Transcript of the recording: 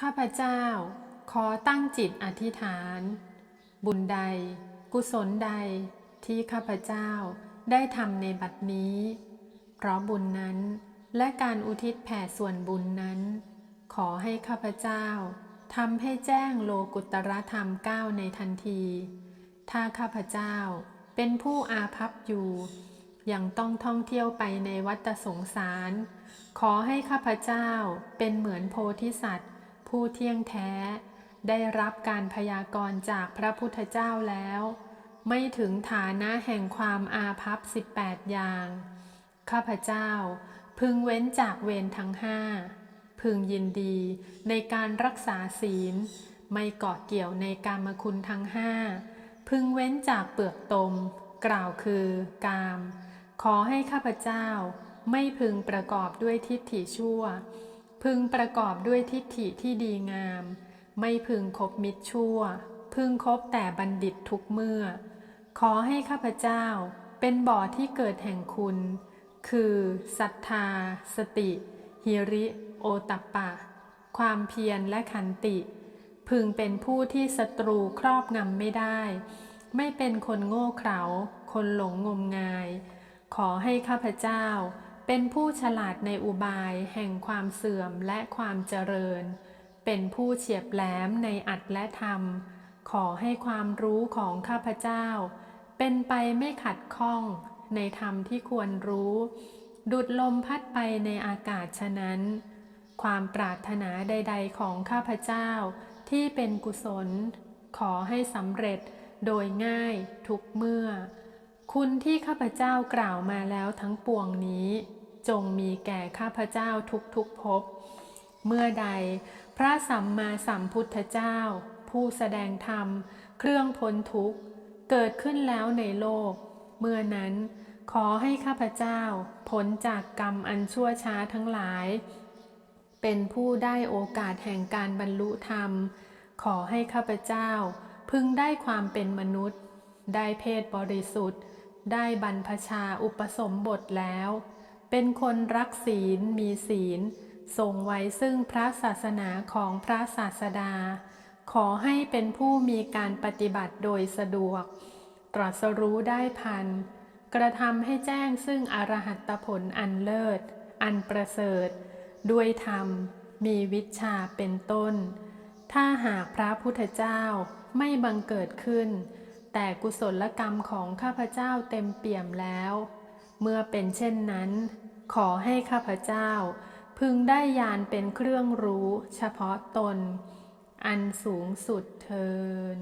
ข้าพเจ้า ขอตั้งจิตอธิษฐาน บุญใด กุศลใดที่ข้าพเจ้าได้ทำในบัดนี้ เพราะบุญนั้นและการอุทิศแผ่ส่วนบุญนั้น ขอให้ข้าพเจ้าทำให้แจ้งโลกุตรธรรมก้าวในทันที ถ้าข้าพเจ้าเป็นผู้อาภัพอยู่ ยังต้องท่องเที่ยวไปในวัฏสงสาร ขอให้ข้าพเจ้าเป็นเหมือนโพธิสัตว์ ผู้เที่ยงแท้ ได้รับการพยากรณ์จากพระพุทธเจ้าแล้ว ไม่ถึงฐานะแห่งความอาภัพ 18 อย่าง ข้าพเจ้าพึงเว้นจากเวรทั้งห้าพึงยินดีในการรักษาศีล ไม่เกาะเกี่ยวในกามคุณทั้งห้าพึงเว้นจากเปลือกตม กล่าวคือกาม ขอให้ข้าพเจ้าไม่พึงประกอบด้วยทิฏฐิชั่ว พึงประกอบด้วยทิฏฐิที่ดีงาม ไม่พึงคบมิตรชั่ว พึงคบแต่บัณฑิตทุกเมื่อ ขอให้ข้าพเจ้าเป็นบ่อที่เกิดแห่งคุณ คือศรัทธา สติ หิริ โอตัปปะ ความเพียรและขันติ พึงเป็นผู้ที่ศัตรูครอบงำไม่ได้ ไม่เป็นคนโง่เขลาคนหลงงมงาย ขอให้ข้าพเจ้า เป็นผู้ฉลาดในอุบายแห่งความเสื่อมและความเจริญ เป็นผู้เฉียบแหลมในอัดและธรรม ขอให้ความรู้ของข้าพเจ้า เป็นไปไม่ขัดข้องในธรรมที่ควรรู้ ดุดลมพัดไปในอากาศฉะนั้น ความปรารถนาใด ๆ ของข้าพเจ้าที่เป็นกุศล ขอให้สำเร็จโดยง่ายทุกเมื่อ คุณที่ข้าพเจ้ากล่าวมาแล้วทั้งปวงนี้ จงมีแก่ข้าพเจ้าทุกๆภพเมื่อใด พระสัมมาสัมพุทธเจ้า ผู้แสดงธรรม เครื่องพ้นทุกข์ เกิดขึ้นแล้วในโลก เมื่อนั้น ขอให้ข้าพเจ้าพ้นจากกรรมอันชั่วช้าทั้งหลาย เป็นผู้ได้โอกาสแห่งการบรรลุธรรม ขอให้ข้าพเจ้า พึงได้ความเป็นมนุษย์ ได้เพศบริสุทธิ์ ได้บรรพชาอุปสมบทแล้ว เป็นคนรักศีลมีศีลทรงไว้ซึ่งพระศาสนาของพระศาสดา ขอให้เป็นผู้มีการปฏิบัติโดยสะดวก ตรัสรู้ได้พัน กระทำให้แจ้งซึ่งอรหัตผลอันเลิศ อันประเสริฐ ด้วยธรรม มีวิชาเป็นต้น ถ้าหากพระพุทธเจ้าไม่บังเกิดขึ้น แต่กุศลกรรมของข้าพเจ้าเต็มเปี่ยมแล้ว เมื่อเป็นเช่นนั้น ขอให้ข้าพเจ้า พึงได้ยานเป็นเครื่องรู้เฉพาะตน อันสูงสุดเทิน